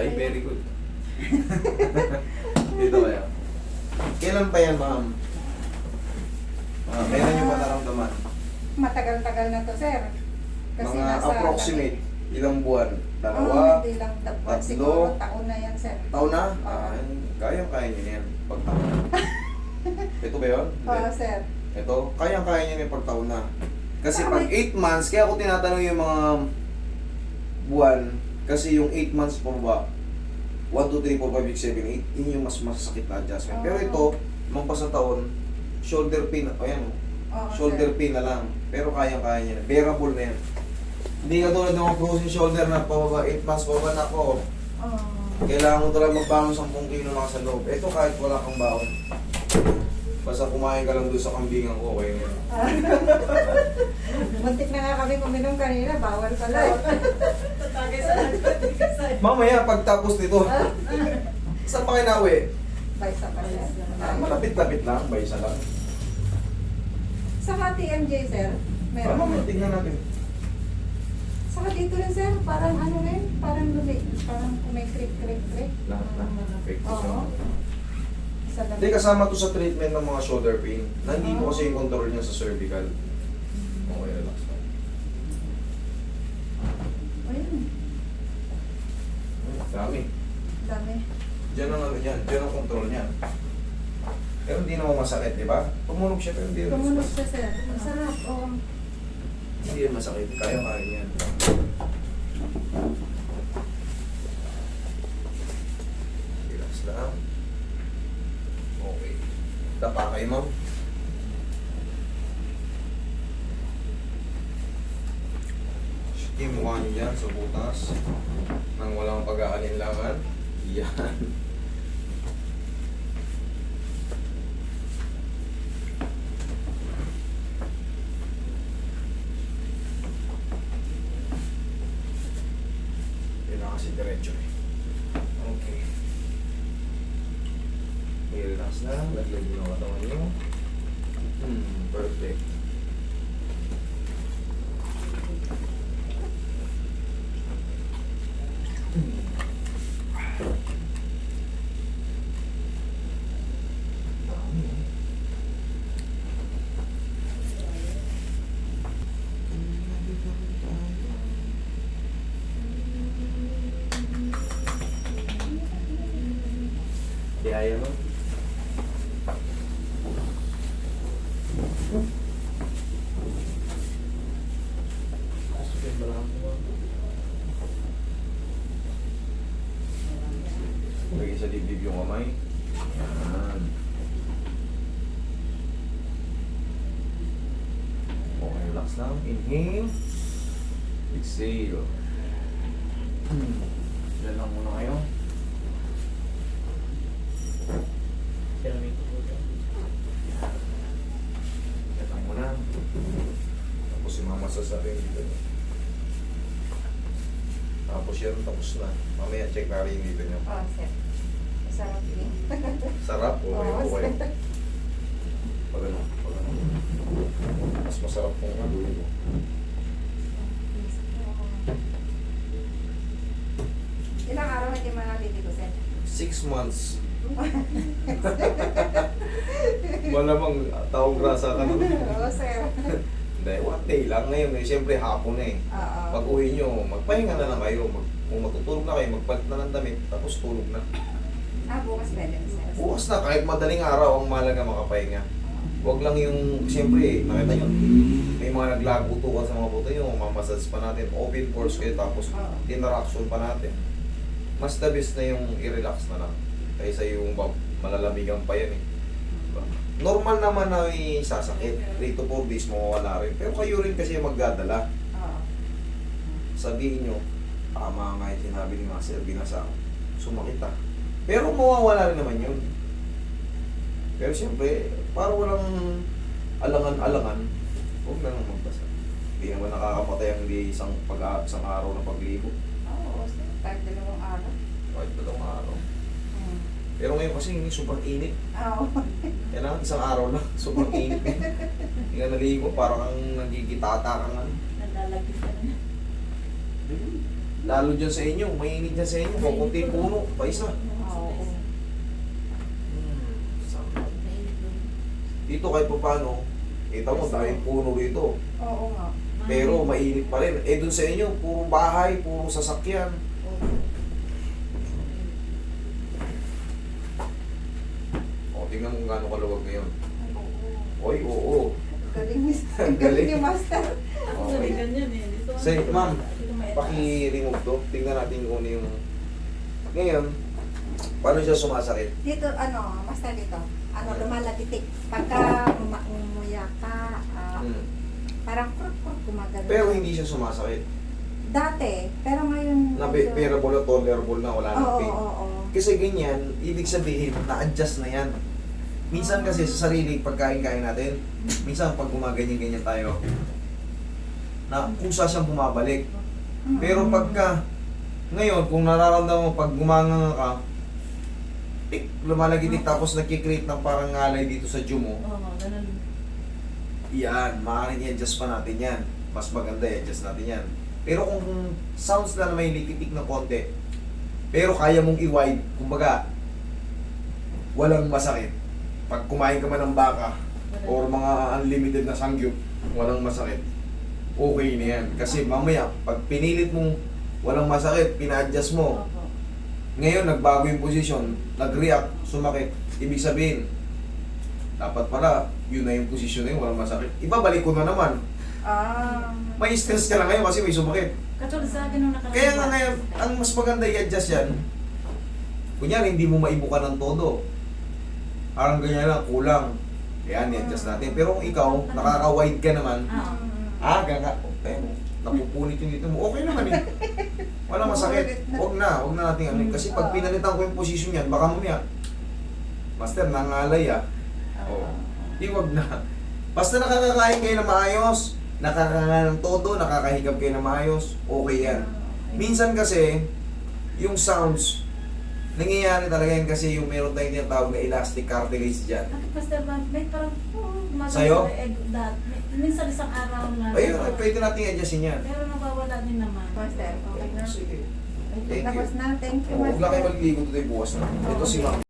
Ay, very good. Dito kaya. Kailan pa yan, ma'am? Ah, kailan nyo ba naramdaman? Matagal-tagal na to, sir. Kasi Mga nasa... approximate, ilang buwan? Oh, Dalawa? hindi lang tapuan. tatlo. Siguro taon na yan, sir. Taon na? Oo. Ah, kaya-kaya nyo na yan. Pag taon na. Ito ba yun? Oo, Hindi. sir. Ito, kaya-kaya nyo na yung pag taon na. Kasi Ah, pag may- 8 months, kaya ako tinatanong yung mga buwan, kasi yung 8 months pa ba, 1, 2, 3, 4, 5, 6, 7, 8, yun yung mas masakit na adjustment. Pero Oo. ito, lumampas na taon, shoulder pain, o yan, oh. Oo, shoulder sir. pain na lang. Pero kaya-kaya niya na. Bearable na yan. Hindi ka tulad ng frozen shoulder na pababa, 8 months pababa na ako. Oo. Kailangan mo talaga magbangon 10 kilo lang sa loob. Ito kahit wala kang baon. Basta kumain ka lang doon sa kambingan ko, okay na. Muntik na nga kami kuminom kanina, bawal pala. eh. Tatagay sa. Mamaya, pagtapos nito, saan pa kayo nauwi? Bay sa pala. Ah, malapit-lapit lang, ba isa lang. Saka TMJ, sir. Meron. mamaya, tingnan natin. Saka dito rin, sir. Parang ano rin. Parang lumi. Parang creak. Lahat na. Oo. Sa Hindi, kasama to sa treatment ng mga shoulder pain. Nandito kasi yung control niya sa cervical. Okay, relax lang. Ayun. Dami. Dami. Diyan ang ano niyan, diyan ang control niya. Pero hindi naman masakit, di ba? Tumunog siya pero hindi naman Tumunog siya, sir. Masarap. Oo. Hindi masakit. Kaya-kaya niyan. Relax lang. Okay. Dapa kayo, ma'am. Mukha niyo dyan sa butas. Nang walang pag-aalinlangan. Yan. Kasi diretso eh. Okay. Okay, relax na. Laglag mo ng katawan nyo. Hmm, perfect. Dami, eh. Tiyaya mo. Lagay sa dibdib yung kamay. Yan. Okay, relax lang. Inhale. Exhale. Hmm. Diyan lang muna kayo. Yan mo na. Sa sabi dito. Tapos yan, tapos na. Mamaya check na rin yung dito nyo. Oo, sir. Masarap din. Sarap, okay, Oo, okay. sir. Pag ano, pag ano. Mas masarap kung ano. Ilang araw hindi man natin dito, sir? Six months. Malamang taong grasa ka nun. Oo, sir. Hindi, one day lang ngayon. Eh, Siyempre hapon na eh. Oo. Pag uwi nyo, magpahinga na lang kayo. Mag, kung matutulog na kayo, magpalit na ng damit, tapos tulog na. Ah, bukas pwede, sir. Bukas na, kahit madaling araw, ang malaga makapahinga. Huwag lang yung, siyempre, nakita nyo, may mga naglagutukan sa mga buto nyo, mamasage pa natin, open force kayo, tapos Oo. interaction pa natin. Mas the best na yung i-relax na lang, kaysa yung ba- malalamigan pa yan eh. Diba? Normal naman na may sasakit, 3 to 4 days mawawala rin. Pero kayo rin kasi yung magdadala. Oo. Sabihin nyo, tama nga yung sinabi ni Master Binasa, sumakit ah. Pero mawawala rin naman yun. Pero siyempre, para walang alangan-alangan, huwag na lang magbasa. Hindi naman nakakapatay ang di isang, pag isang araw na pagligo. Oo, sir. Kahit dalawang araw. Kahit dalawang araw. Hmm. Pero ngayon kasi hindi sobrang init. Oo. Kailangan isang araw lang, sobrang init. Hindi ka naligo, parang kang nagigitata kang ano. Nalalagay ka na. Lalo dyan sa inyo, mainit dyan sa inyo. Kung kunti puno, pa isa. Oo. Dito kahit pa paano, kita mo, dahil puno rito. Oo nga. Pero mainit pa rin. Eh dun sa inyo, puro bahay, puro sasakyan. O, tingnan mo kung gaano kaluwag ngayon. Oo. Oy, oo. Galing ni Galing. Galing ni Master. Ganyan eh. Dito, Say, ma'am. Paki-remove to. Tingnan natin kung ano yung... Ngayon, paano siya sumasakit? Dito, ano, Master dito. Ano, lumalapitik. Pagka umuya ka, ah, Hmm. parang kruk-kruk gumagano. Pero hindi siya sumasakit. Dati, pero ngayon... Na medyo- bearable na tolerable na, wala Oo, nang oo, pain. oo, oo. Kasi ganyan, ibig sabihin, na-adjust na yan. Minsan kasi sa sarili, pagkain-kain natin, minsan pag gumaganyan-ganyan tayo, na kusa siyang bumabalik. Pero pagka, ngayon, kung nararamdaman mo, pag gumanga ka, tik, lumalagitik tapos nagkikreate ng parang ngalay dito sa jaw mo, Oo, ganun. yan, maaaring i-adjust pa natin yan. Mas maganda i-adjust natin yan. Pero kung sounds na may likitik na konti, pero kaya mong i-wide, kumbaga, walang masakit. Pag kumain ka man ng baka, or mga unlimited na sangyup, walang masakit, okay na yan. Kasi mamaya, pag pinilit mong walang masakit, pina-adjust mo, ngayon nagbago yung posisyon, nag-react, sumakit, ibig sabihin, dapat pala, yun na yung posisyon na yun, walang masakit. Ibabalik ko na naman. Ah. May stress ka na ngayon kasi may sumakit. Katulad sa akin nung nakaraan. Kaya nga ngayon, ang mas maganda i-adjust yan, kunyari hindi mo maibuka ng todo. Parang ganyan lang, kulang. Yan, i-adjust natin. Pero kung ikaw, nakaka-wide ka naman, Ah. ah, gaga, eh, napupunit yung dito mo, okay naman eh. Wala masakit. Huwag na, huwag na natin ano. yun. Kasi pag pinalitan ko yung position yan, baka mamaya, Master, nangalay ah. Oo. Di wag na. Basta nakakakain kayo na maayos, nakakakain ng todo, nakakahigap kayo na maayos, okay yan. Minsan kasi, yung sounds, nangyayari talaga yan kasi yung meron tayong tinatawag na elastic cartilage dyan. Bakit Pastor may parang, oh, gumagano Sa'yo? sa egg that. May- Minsan isang araw lang. Ayun, pwede natin i-adjustin yan. Pero nawawala din naman. Master, okay na. Sige. Okay, Thank tapos you. na. Thank you, Huwag lang kayo Master. magligo today bukas na. Ito si Ma'am.